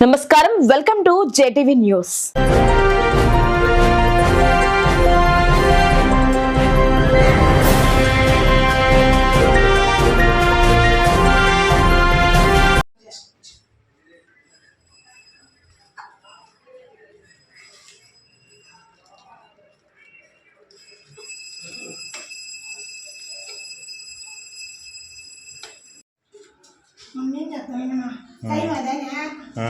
నమస్కారం. Welcome to JTV news. Mummy చెప్పమన్నా time అదేనా ఆ,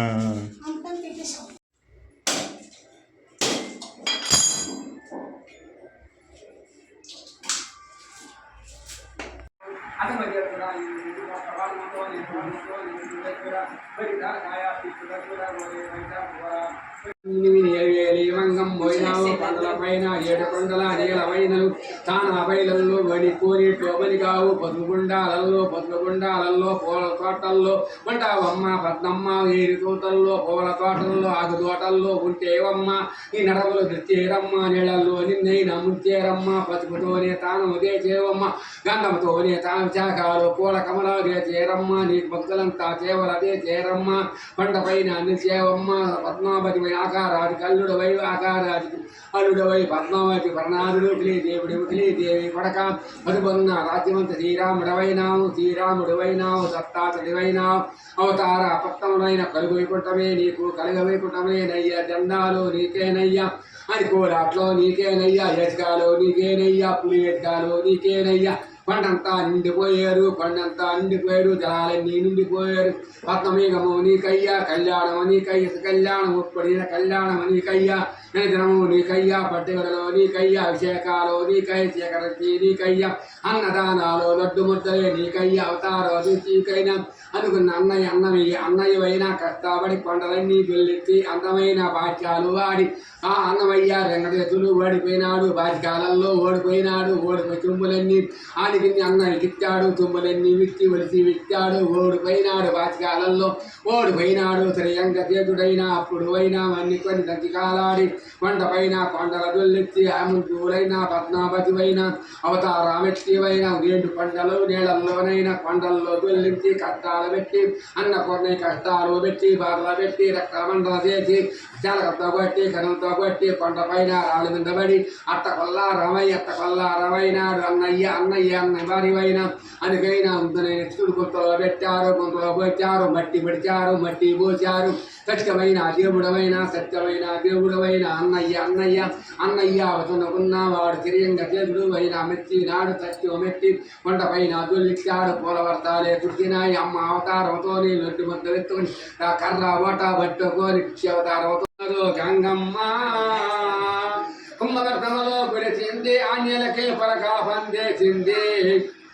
అంతా పోయినావు. పంటల పైన ఏడు కొండల నీలమైనలు తాన బయలల్లో వని కోని టోబని కావు పదుగుండాలల్లో పదుగుండాలల్లో పూల తోటల్లో. ఉంటావమ్మ పద్మమ్మ ఏరి తోటల్లో పూల తోటల్లో ఆగు తోటల్లో ఉంటేవమ్మ. ఈ నడవలు దృత్యేరమ్మ నీళ్ళల్లో నిన్నైన ముత్యేరమ్మ పసుపుతోనే తాను చేవమ్మ గంధంతోనే తాను శాఖలు పూల కమలాదే చేరమ్మ నీకు భక్తులంతా చేవలదే చేరమ్మ పంట పైన చేవమ్మ పద్మావతి ఆకారాది కల్లుడు వై ఆకారాది అల్లుడు వై పద్మావతి పర్ణాదుడు కిలి దేవుడు కిలి దేవి కొడక మధుబొన్న రాజ్యమంత శ్రీరాముడవైనావు శ్రీరాముడివైనావు దత్తాతుడివైనావు అవతార అపత్తములైన కలుగు వైకుంఠమే నీకు కలుగ వైకుంఠమే నయ్య జెండాలు నీకేనయ్యా అని కోలాట్లో నీకేనయ్యా యజ్గాలో నీకేనయ్యా పులి యజ్గాలో నీకేనయ్యా పండంతా నిండిపోయారు పండంతా నిండిపోయారు జలాలన్నీ నిండిపోయారు. పద్మమేఘము నీకయ్యా కళ్యాణము నీకయ్య కళ్యాణము పడిన కళ్యాణము నీకయ్యా. నిజనము నీకయ్యా పట్టుగడలో నీకయ్యా అభిషేకాలు నీకై శేఖరతి నీకయ్యా అన్నదానాలు లడ్డు ముద్దలే నీకయ్యా అవతారో నీకైనా. అనుకున్న అన్నయ్య అన్నమయ్య అన్నయ్యవైన కష్టపడి కొండలన్నీ వెళ్ళెత్తి అందమైన బాధ్యాలు వాడి. ఆ అన్నమయ్య వెంకటేశులు ఓడిపోయినాడు బాధ్యాలలో ఓడిపోయినాడు ఓడిపోయి తుమ్ములన్నీ. ఆడికి అన్నయ్యకి ఇచ్చాడు తుమ్ములన్నీ విత్తి ఒలిసి విచ్చాడు ఓడిపోయినాడు బాధ్యాలలో ఓడిపోయినాడు శ్రేయంగ చేతుడైన అప్పుడు అయినా అన్ని కొన్ని తగ్గికాలాడి కొండపైన కొండల దొల్లెత్తి ఆముంతులైన పద్మావతివైన అవతారామెత్తివైన ఏడు కొండలు నీళ్ళల్లోనైనా కొండల్లో దొల్లెత్తి కష్టాలు పెట్టి అన్న కొన్ని కష్టాలు పెట్టి బాధలు పెట్టి రక్తమండల చేసి జలగంతో కొట్టి కనులతో కొట్టి కొండపైన రాళ్ళు నిండబడి అత్త అట్ట కొల్లా రమయ్య అట్ట కొల్లా అన్నయ్య అన్నయ్య అన్న వారివైన అందుకైనా నేను ఎత్తుడు గుంతలో పెట్టారు గుంతలో పోచారు మట్టి పెడిచారు మట్టి పోచారు. సత్యమైన దేవుడమైన సత్యమైన దేవుడమైన అన్నయ్య అన్నయ్య అన్నయ్య అవతున్నకున్న వాడు తిరియంగా దేవుడు అయిన మెచ్చి నాడు సత్యం మెట్టి కొండపైన దొల్లిచ్చాడు పూలవర్తాలే తుడిచినాయి అమ్మ అవతారంతో లొడ్డు ముద్ద ఎత్తుకుని ఆ కర్ర ఓట పట్టుకొని అవతారంతో గంగమ్మ కుంభవర్తములో గురిచింది ఆంజలకే పలకా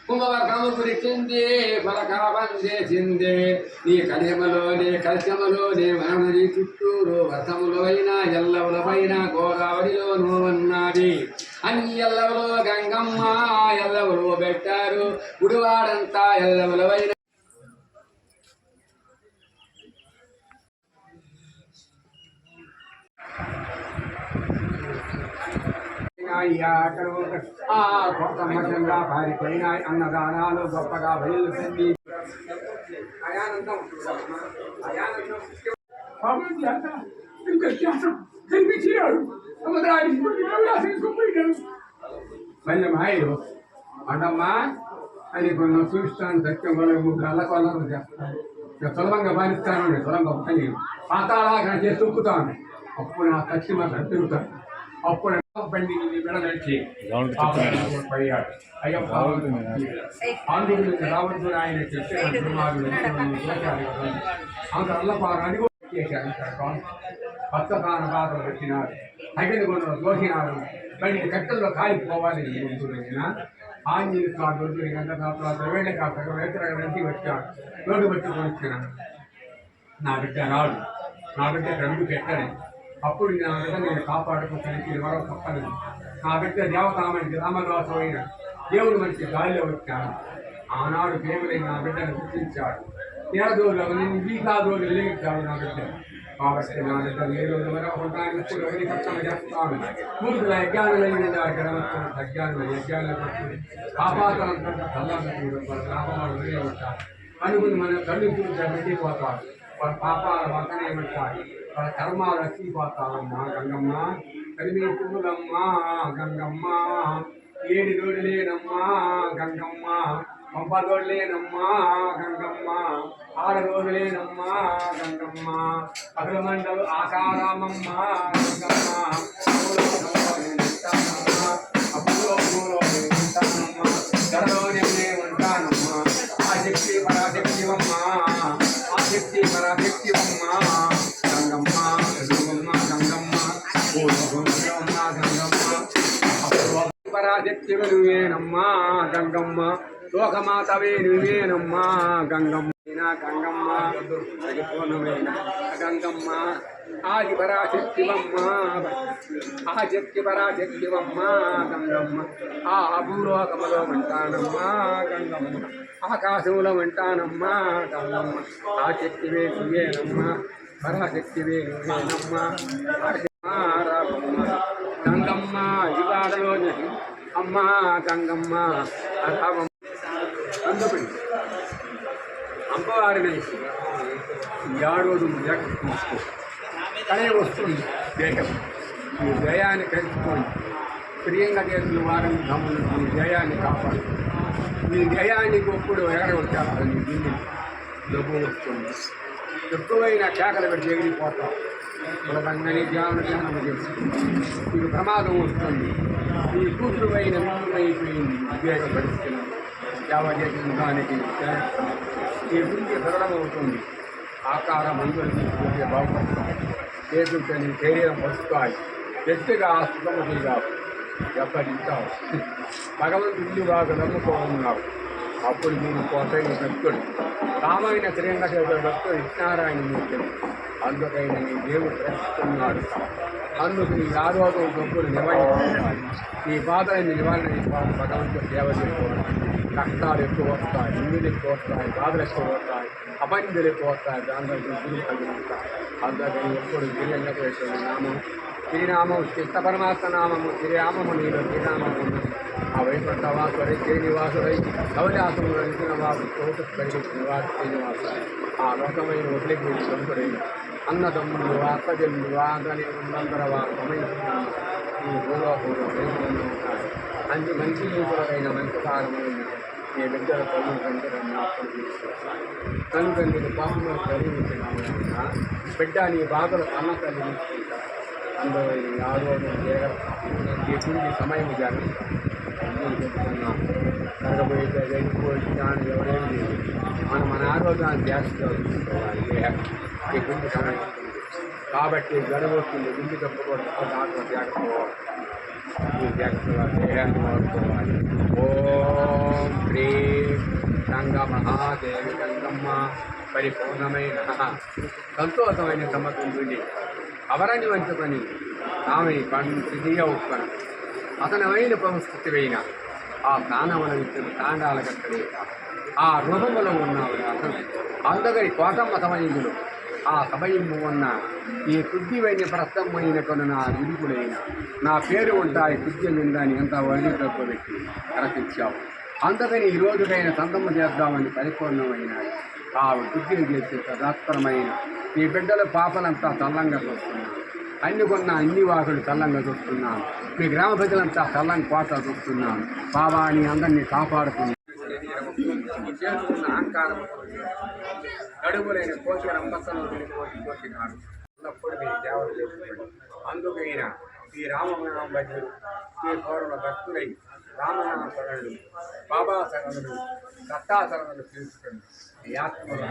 కుంభవర్గము కుంభవర్తము గురిచింది చేసింది నీ కలిమలోనే నీ కలిశములో మనమని చుట్టూరు వర్తములో అయినా ఎల్లవుల పైన గోదావరిలో నువ్వన్నది అన్ని ఎల్లవులో గంగమ్మ ఎల్లవులు పెట్టారు. గుడివాడంతా ఎల్లవుల పైన ఈ ఆటలు ఆ కొత్త మతంగా పారిపోయినాయి. అన్నదానాలు గొప్పగా బయలుదేరి అయానందం. అయానందం. కాబట్టి మళ్ళీ మాయలు. అంటమ్మా అని కొన్ని చూపిస్తాను సత్యం వల్ల ముగ్గురు అల్లకొల్లను చేస్తాను. సులభంగా భావిస్తాను సులభంగా పని చేసి తొక్కుతాను అప్పుడు నా కత్తి తిరుగుతాను. అప్పుడు బండి విడదచ్చి పోయాడు అయ్యప్ప ఆంధ్రుడు రావద్దు ఆయన చెప్పిన అంత అల్లపారాన్ని చేశారు పచ్చదాన పాత్ర పెట్టినారు తగిన కొన్ని దోషినారు బండి కట్టెల్లో కాలిపోవాలి గుంటున్న ఆంజనేయ స్వామి దొరికి గంట తర్వాత వేళ కాస్త వేతర నుంచి వచ్చాడు రోడ్డు పట్టుకొని వచ్చినాను నా బిడ్డ రాడు నా బిడ్డ రెండు పెట్టని అప్పుడు నా బిడ్డ నేను కాపాడుకోవడానికి ఎవరో తప్పలేదు నా బిడ్డ దేవతామని రామదాసు అయిన దేవుడు మంచి గాలిలో వచ్చాడు. ఆనాడు దేవుడు నా బిడ్డను గుర్తించాడు. నేరదోలు నేను వీకాదోడు వెలిగించాడు నా బిడ్డ. కాబట్టి నా బిడ్డ ఏ రోజు వరకు ఎవరి పక్కన చేస్తాను. మూడు యజ్ఞానులైన గ్రహం అజ్ఞానులు పట్టుకుని కాపాడాలంటే తల్లంటే రామవాడు వేరే అనుకుని మన కళ్ళు చూసి వాళ్ళ పాపాలు ఉంటాయి. కర్మ కర్మాలు గంగమ్మ. కలిమి పువ్వులమ్మ గంగమ్మ. ఏడు రోజులేనమ్మా గంగమ్మ. పంప రోజులేనమ్మా గంగమ్మ. ఆరు రోజులేనమ్మా గంగమ్మ. పగల ఆకారామమ్మ గంగమ్మ. పూలో నేను ఉంటానమ్మా. అప్పులో ఆ శక్తి పరాశక్తివమ్మా. ఆ శక్తి పరాశక్తివి నువ్వేనమ్మా గంగమ్మ. లోకమాతవే నువ్వేనమ్మా గంగమ్మ గంగమ్మ. గంగమ్మ. ఆది పరాశక్తివమ్మ ఆశక్తి పరాశక్తివమ్మ గంగమ్మ. ఆ అభూలోకములో ఉంటానమ్మా గంగమ్మ. ఆకాశంలో ఉంటానమ్మా గంగమ్మ. ఆ శక్తివే నువ్వేనమ్మా పరాశక్తివే నువ్వేనమ్మా ఆ రామమ్మ గంగమ్మ ఇవాడలోని అమ్మ గంగమ్మ రామమ్మ అందుకని అమ్మవారిని ఏడోదు జగ తీసుకో. కనే వస్తుంది దేహం ఈ దయాన్ని కలుపుకొని ప్రియంగా చేసిన వారిని గమ్ములు ఈ దయాన్ని కాపాడు. ఈ దయానికి ఒప్పుడు ఎగరగొట్టాలి నీ దిల్లి డబ్బు వస్తుంది ఎక్కువైన కేకలు పెట్టి ఎగిరిపోతాం బలవంగానే ధ్యానం ధ్యానం చేస్తుంది నీకు ప్రమాదం వస్తుంది. ఈ కూతురు అయిన అయిపోయింది వివేక పరిస్థితులు. సేవ చేసిన దానికి ఈ గురించి సరళం అవుతుంది ఆకారం మందులు తీసుకుంటే బాగుపడతాయి చేతులతో నీ శరీరం వస్తాయి. ఎత్తుగా సుఖముగా దెబ్బతింటావు భగవంతుడు బాగా నమ్ముకోనున్నావు అప్పుడు మీరు పోతాయి భక్తుడు. రామాయణ శ్రీరంగేశ్వర భక్తుడు ఇష్టారాయణ మూర్తి అందుకైన నీ దేవుడు రక్షిస్తున్నాడు అందుకు నీ ఆరోగ్యం గొప్పలు నివారించాలి నీ బాధలను నివారణ భగవంతుడు సేవ చేసుకోవాలి కష్టాలు ఎక్కువ వస్తాయి నిందులు ఎక్కువ వస్తాయి బాధలు ఎక్కువ వస్తాయి అబంధులు ఎక్కువ వస్తాయి దాంట్లో గురి కలిగిస్తాయి అందుకని ఎప్పుడు గిరిరంగేశ్వర నామం. శ్రీనామం చిత్త పరమాత్మ నామము శ్రీరామము నీలో శ్రీనామము ఆ వైకుంఠ వాసుడై శ్రీనివాసుడై కవలాసములు నిలిచిన వాసు చోటు కలిగి వారు శ్రీనివాసు ఆ లోకమైన వదిలిపోయిన సంతుడైన అన్నదమ్ములు అక్కజల్లు ఆగలి ఉన్నందర వారు ఈ భూలోకంలో వేసుకుని ఉంటారు అన్ని మంచి మూకులైన మంచి కాలమైన ఈ బిడ్డల పనులు కంటే జ్ఞాపకం తీసుకొస్తాను తల్లిదండ్రులు పాపంలో చదివించిన బిడ్డ నీ బాధలు అన్న తల్లి తీసుకుంటారు అందులో ఈ ఆరోగ్యం ఎటువంటి సమయం జాగ్రత్త నేను చెప్తున్నాం జరగబోయే వెళ్ళిపోయి దాని ఎవరేమి లేదు మనం మన ఆరోగ్యాన్ని జాగ్రత్తగా చూసుకోవాలి ఎటువంటి సమయం ఉంటుంది. కాబట్టి గడవస్తుంది గుండె తప్పకూడదు దాంట్లో జాగ్రత్త ఈ జాగ్రత్తగా దేహాన్ని వాడుకోవాలి ఓం హ్రీం గంగ మహాదేవి గంగమ్మ పరిపూర్ణమైన సంతోషమైన సమర్థుడి అవరణి వంచుకొని ఆమె పండియ ఉత్పన్న అతనమైన పరిస్థితివైన ఆ స్థానమున తాండాల కట్టలేక ఆ రూపములో ఉన్నావు అతను అందరి కోటమ్మ సమయంలో ఆ సమయము ఉన్న ఈ శుద్ధివైన ప్రస్తమైన కొన్ని నా విడుపులైన నా పేరు ఉంటాయి శుద్ధి నిందని ఎంత వడి పెట్టి రచించావు అందుకని ఈ రోజుకైన సంతము చేద్దామని పరిపూర్ణమైన ఆ బుద్ధిని చేసే సదాత్పరమైన ఈ బిడ్డల పాపలంతా చల్లంగా చూస్తున్నాను అన్ని కొన్న అన్ని వాకులు చల్లంగా చూస్తున్నాను మీ గ్రామ ప్రజలంతా చల్లంగా కోట చూస్తున్నాను బాబాని అందరినీ కాపాడుతున్నాను అహంకారం గడువులైన కోటి రంబసను కోటి కోసినాడు ఉన్నప్పుడు మీరు సేవలు చేసుకోండి అందుకైన ఈ రామనామ భజనులు ఈ పౌరుల భక్తులై రామనామ శరణులు బాబా శరణులు దత్తా శరణులు తెలుసుకోండి నీ ఆత్మలో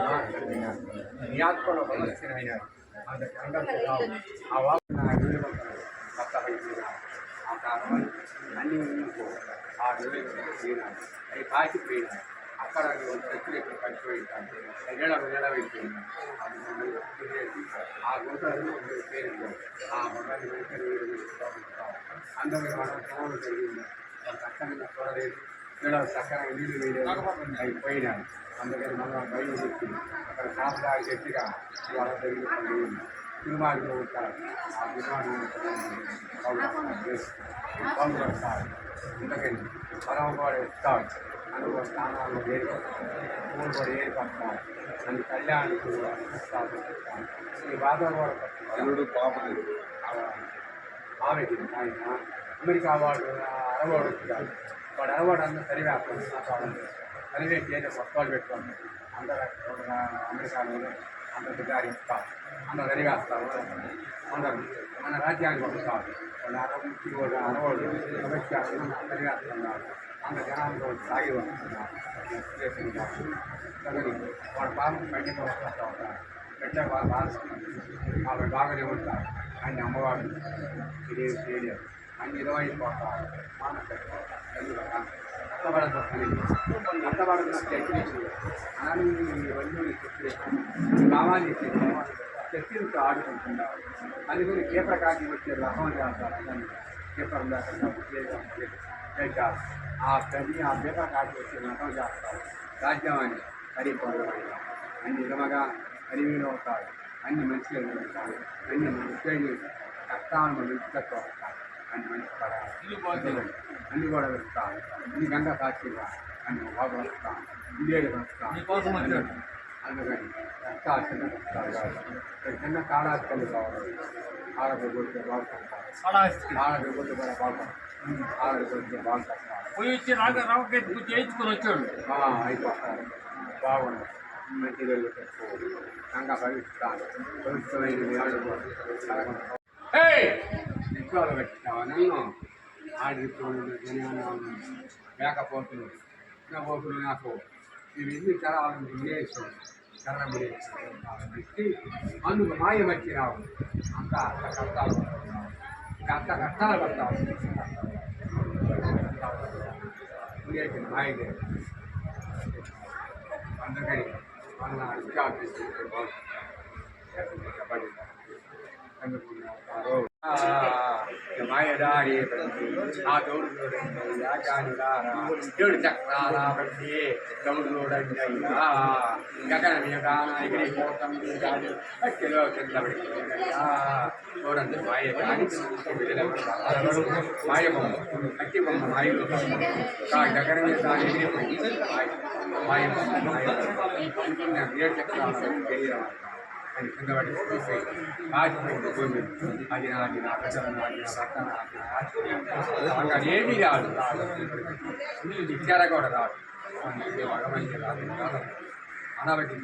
నీ ఆత్మలో సమస్యనైనారు అందుకు అందరికీ ఆ వాళ్ళు నా వీళ్ళు ఆ కారణం అన్ని ఆ వీళ్ళు అవి కాచిపోయినాయి అక్కడ చెట్లు ఎక్కువ పడిపోయింటాను నీళ్ళ నిలబెట్టింది ఆ గుంటలు పేరు ఆ మొదటి అందరూ మనం ఫోన్ జరిగింది చక్కగా చూడలేదు ఇక్కడ చక్కగా నీళ్ళు వేయలేదు అవి పోయినాయి అందుకని మనం బయలు చెప్పింది అక్కడ శాస్త్రాలు గట్టిగా వాళ్ళ జరిగింది సినిమాలు ఉంటారు ఆ సినిమాలు చేస్తారు అందుకని పరమ కూడా ఇస్తారు అనుభవ స్థానాల్లో ఏర్పడతాం పూలు కూడా ఏర్పడతాం అని కళ్యాణికి ఈ వాతావరణం అల్లుడు పాపలేదు ఆమెకి ఆయన అమెరికా వాడు అరవాడు వచ్చాడు వాడు అరవాడు అందరూ సరివేస్తాం సరివేసి ఏదో పక్కలు పెట్టుకోండి అందరూ అమెరికాలో అందరికి దారి ఇస్తారు అందరూ సరివేస్తారు అందరూ మన రాజ్యానికి వస్తారు వాళ్ళు అరవై కూడా అరవాడు సరివేస్తున్నారు అంత జనాలతో సాగి వస్తున్నారు వాడు పాపం బయటకు వస్తూ ఉంటారు పెట్టే వాళ్ళ బాగా ఆవిడ బాగానే ఉంటారు ఆయన అమ్మవారు ఇది చేయలేదు అన్ని ఇరవై పోతారు కష్టపడదు కష్టపడదు చర్చించి అని ఇవన్నీ చెప్పి కావాలి చర్చలతో ఆడుకుంటున్నారు అందుకని ఏ ప్రకారం వచ్చే రకం చేస్తారు అదని పేపర్ చేశారు ఆ ప్రతి ఆ పేపర్ కాకి వచ్చే రకం చేస్తారు రాజ్యం అని పరిపూర్ణమైన అన్ని విధముగా అరివీలు అవుతారు అన్ని మంచిగా జరుగుతాయి అన్ని మంచిగా కష్టాలను మంచిగా వస్తాయి అన్ని మంచి పడాలి అన్ని కూడా వెళ్తాయి అన్ని గంగా సాక్షిగా అన్ని బాగా వస్తాం ఇండియాకి వస్తాం అందుకని కష్టాలు చిన్న కష్టాలు కాదు ఇక్కడ చిన్న కాళాస్కలు కావాలి ఆడకపోతే బాగుపడతారు ఆడకపోతే కూడా బాగుపడతారు ఆడకపోతే బాగుపడతారు పోయి వచ్చి రాక రావకేట్ పూజ చేయించుకొని వచ్చాడు. అయిపోతారు. బాగుంది. పెట్టుకోవాలి గంగా పవిత్రాలు పవిత్రమైన ఇంట్లో పెట్టావా నన్ను ఆడిపోయిన జనాలు మేకపోతులు మేకపోతులు నాకు. ఇవన్నీ తరాలను వినేసం కర్రముడి పెట్టి అందుకు మాయ వచ్చి రావు. అంత కష్టాలు అంత కష్టాలు పడతావు ఉండేది మాయ లేదు అందుకని మన జాబ్ చేసుకుంటే బాగుంటుంది మాయదారి ఆ దౌడు ఏడు చక్రాల బట్టి దౌడు చూడండియ్యా గగన మీదాన ఎగిరి పోతం కిలో కింద చూడండి మాయదారి మాయ బొమ్మ అట్టి బొమ్మ మాయలు గగన మీద ఎగిరిపోయి మాయ బొమ్మ మాయ ఏడు చక్రాల శరీరం ಅಲ್ಲಿ ಕುಂದವಾಡಿ ಕೂರಿಸಿ ಹಾಕಿಕೊಂಡು ಭೂಮಿ ಹಾಗೆನ ಹಾಕಿನ ಕಚರನ ಹಾಕಿನ ರಕ್ಕನ ಹಾಕಿನ ಹಂಗಾಗಿ ಏನಿದೆ ಆಡು ವಿಚಾರಕ್ಕೆ ಹೊಡೆದ ಆಡು ಅಗಮನಿಗೆಲ್ಲ ಹಣವಾಗಿ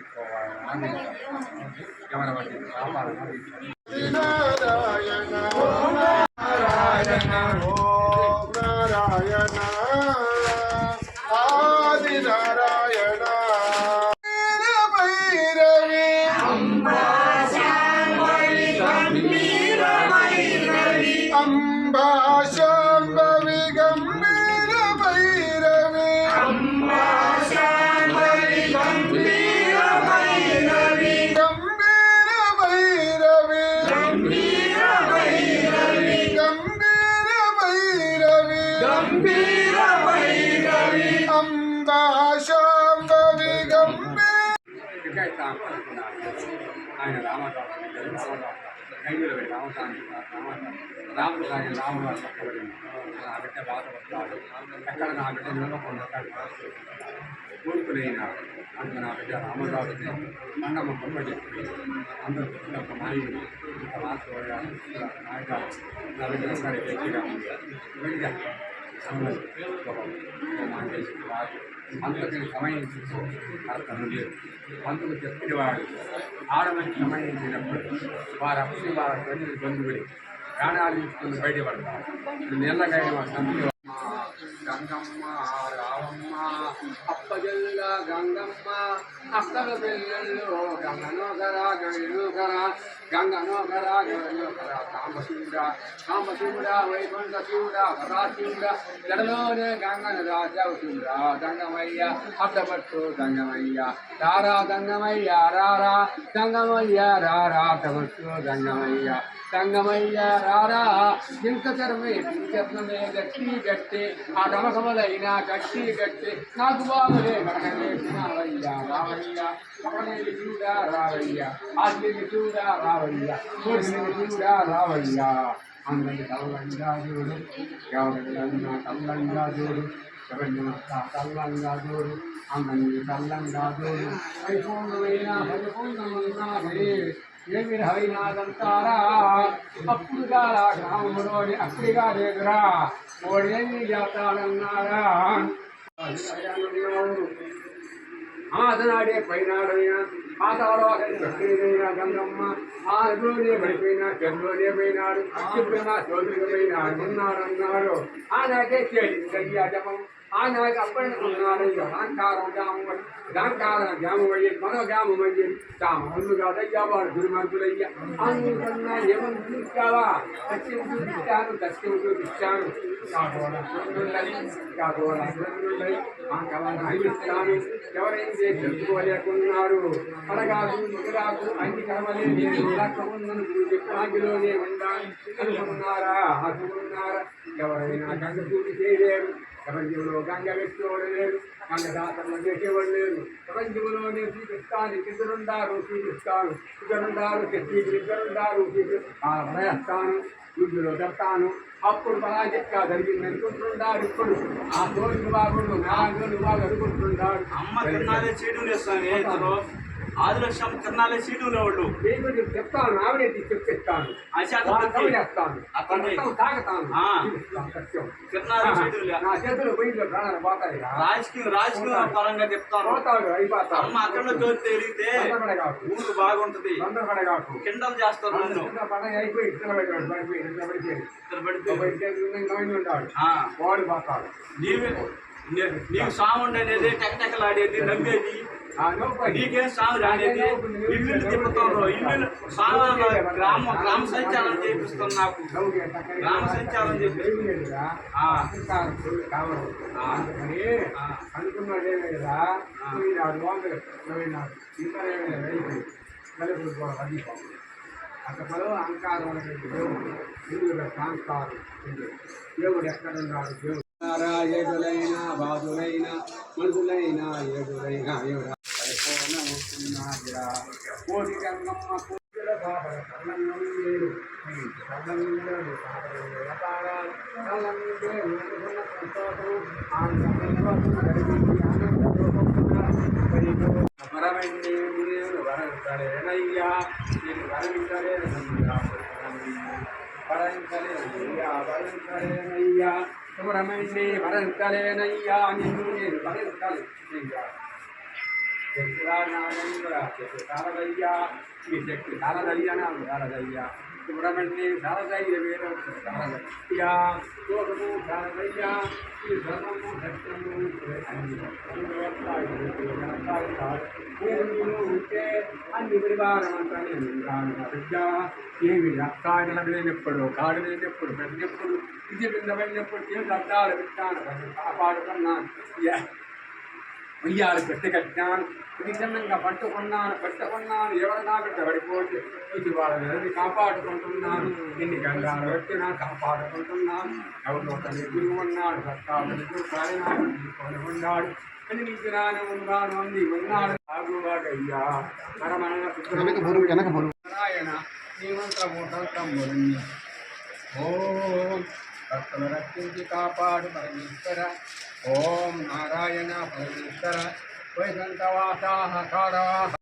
ಗಮನ ಮಾಡಿ ವ್ಯಾಪಾರ ನಾರಾಯಣ ನಾರಾಯಣ ಓಂ ನಾರಾಯಣ ಆದಿ ನಾರಾಯಣ ఆయన రామదాసు రామదాసు కైగులు పెట్టి రామస్వామి రామస్వామి రాముడు కానీ రాముడు అని పక్కబడింది నా బిడ్డ బాధపడతాడు ఎక్కడ నా బిడ్డ నిలవకుండా కూర్చునైనా అంత నా బిడ్డ రామదాసుని అర్థం లేదు అందుకు చెప్పినవాడు ఆడమని సమయించినప్పుడు వారు అప్పుడు వారి తల్లి ప్రాణాలు తీసుకుని బయటపడతారు నెల్లగైన సంతి గంగమ్మ రావమ్మ అప్పజల్ల గంగమ్మ అక్కల పిల్లల్లో గంగనోగరా గంగనోగర. గంగనోగర గంగనోగర కామశివుడా కామశివుడా వైకుంఠ శివుడా పరాశివుడా జడలోనే గంగన రాజవుతుందా దంగమయ్య అడ్డపట్టు గంగమయ్య. రారా గంగమయ్య రారా. గంగమయ్య రారా అడ్డపట్టు గంగమయ్య. గంగమయ్య రారా. ఇంత చర్మే చర్మమే గట్టి గట్టి. ఆ డమకములైన గట్టి గట్టి. నాకు బాగులే గడగలేసినవయ్యా రావయ్యా కమనేది చూడా రావయ్యా. ఆస్తిని చూడా రావయ్యా కోటిని చూడా రావయ్యా అందరి కల్లంగా చూడు ఎవరి కల్లంగా చూడు కల్లంగా దూరు అమ్మని కల్లంగా దూరు పరిపూర్ణమైన పరిపూర్ణమన్నాదే ఏమి హరినాదంతారా అప్పుడుగా గ్రామంలోని అక్కడిగా లేదురా ఓడేమి చేస్తాడన్నారా ఆదనాడే పైనాడైనా పాతాళైనా గంగమ్మ ఆ నదిలోనే పడిపోయినా చెరువులోనే పోయినాడు చెప్పిన చోటుకు పోయినాడు ఉన్నాడు అన్నాడు ఆ ఆనాకే చేయింది జపం ఆనాకి అప్పటి ఉన్నాడు అహంకారం జాము అహంకారం జాము అయ్యి మరో జాము అయ్యి తాము హల్లు కాదయ్యా వాడు దుర్మార్గులయ్యా అందుకన్నా ఏమని చూపించావా? సత్యం చూపించాను సత్యం చూపించాను. కాదోడ అంగిస్తాను ఎవరైతే తెలుసుకోలేకున్నారు అడగాదు ఎదురాకు అన్ని కర్మలే నేను చెప్పాగిలోనే ఉండాలి. అనుకున్నారా? అనుకున్నారా ఎవరైనా గంగ పూర్తి చేయలేరు. ప్రపంచంలో గంగ వేసేవాడు లేరు గంగ దాతలు చేసేవాడు లేరు ప్రపంచంలోనే చూపిస్తాను ఇద్దరుండారు చూపిస్తాను ఇద్దరుండారు శక్తికి ఇద్దరుండారు భయస్తాను వీటిలో చెప్తాను అప్పుడు బలా చెక్క జరిగింది అనుకుంటున్నాడు ఇప్పుడు. ఆ తోడు నా నాలుగు బాగా అనుకుంటున్నాడు అమ్మ తిన్నాలే చీటు ఏదో ఆది లక్షం తిన్నాలే చీటు లేవాళ్ళు మీకు నేను చెప్తాను ఆవిడే చేస్తాను తాగుతాను. నా చేతులు ప్రాణాలు పోతాయి రాజకీయ రాజకీయ పరంగా చెప్తాను. పోతాడు అయిపోతాడు. అమ్మ అక్కడ తోటి తెలిగితే ఊరు బాగుంటది. తొందరపడే కాకు. కిండలు చేస్తారు నన్ను. పండగ అయిపోయి పడిపోయి వాడు పోతాడు. నీవే నీకు సాముండి అనేది టెక్టెకలాడేది నవ్వేది. నీకేం సాగు రానేది. ఇల్లు తిప్పుతారు ఇల్లు సాగు గ్రామ గ్రామ సంచారం చేపిస్తాను నాకు. గ్రామ సంచారం చేపిస్తాను అక్కడ అంకారం అనేటువంటి దేవుడు దేవుడు ఎక్కడ ఉన్నాడు దేవుడు నారాయణులైన బాధులైన మనుషులైన ఏడులైన ఎవరా పరిపూర్ణమవుతున్నారా కోటి గంగమ్మ కోటిల బాబల కళ్ళన్నం లేరు కళ్ళన్నుడు కాపలు వ్యాపారాలు కళ్ళన్నుడే ఊరుకున్న సంతోషం ఆనందం కలిగింది ఆనందం వరమండి నేను వరంతలేనయ్యా నేను వరంతలేనయ్యా వరంతలేనయ్యా వరంతలేనయ్యా సుబ్రహ్మణ్యే వరంతలేనయ్యా నిన్ను నేను వరంతలేనయ్యా శక్తి శారదయ్యా ఈ శక్తి శారదయ్యా నాకు శారదయ్యా సుబ్రహ్మణ్యే శారదయ్య వేరే శారదయ్యా లోకము శారదయ్యా ఈ ధర్మము సత్యము అన్ని ఉంటే అన్ని పరివారమంతా నేను ఉంటాను బిడ్డ ఏమి కాడన లేనప్పుడు కాడు లేనప్పుడు పెట్టినప్పుడు ఇది బిందమైనప్పుడు తీర్థ అర్థాలు పెట్టాను కాపాడుకున్నాను ఉయ్యాలు పెట్టి కట్టాను నిజంగా పట్టుకున్నాను పట్టుకున్నాను ఎవరు నా బిడ్డ పడిపోతే ఇది వాళ్ళ నిలది కాపాడుకుంటున్నాను ఎన్ని గంగాలు పెట్టినా కాపాడుకుంటున్నాను ఎవరిలో తల్లి గురువు ఉన్నాడు సత్తాడు కారణాలు తీసుకొని ఉన్నాడు అని నీకు నానే ఉన్నాను అంది ఉన్నాడు ఆగువాడయ్యా పరమణ నారాయణ నీ మంత్రము తంత్రము ఓం భక్తులు రక్షించి కాపాడు పరమేశ్వర ॐ नारायण भगवन्तर वैदन्तवासाः काराः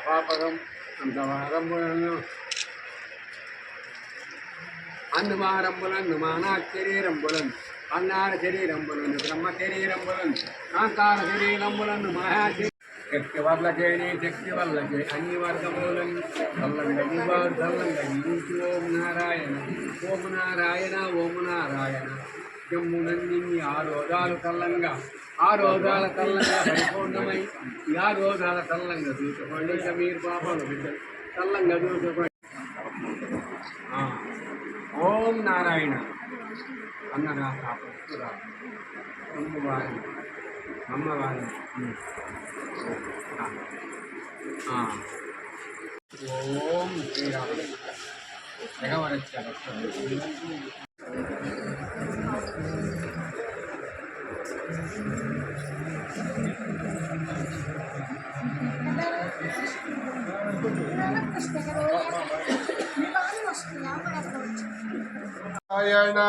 पापकम् अन्तवारम्बुलन् அன்னுமாரம்புலன் மானாட் சரீரம்புலன் அன்னார சரீரம்புலன் பிரம்ம சரீரம்புலன் காந்தார சரீரம்புலன் மகா சக்தி வரலகேணி சக்தி வல்லகே அன்னி வர்க்கமூலன் வல்லங்கி வல்லங்கி ஓம் நாராயண ஓம் நாராயண ஓம் நாராயண ఓం నారాయణ ఓం నారాయణ జమ్మునన్ని ఆ రోగాలు చల్లంగా ఆ రోగాల చల్లంగా పరిపూర్ణమై ఈ ఆ రోగాల చల్లంగా చూసుకోండి ఇక మీరు పాపలు బిడ్డలు చల్లంగా చూసుకోండి ఆ. ఓం నారాయణ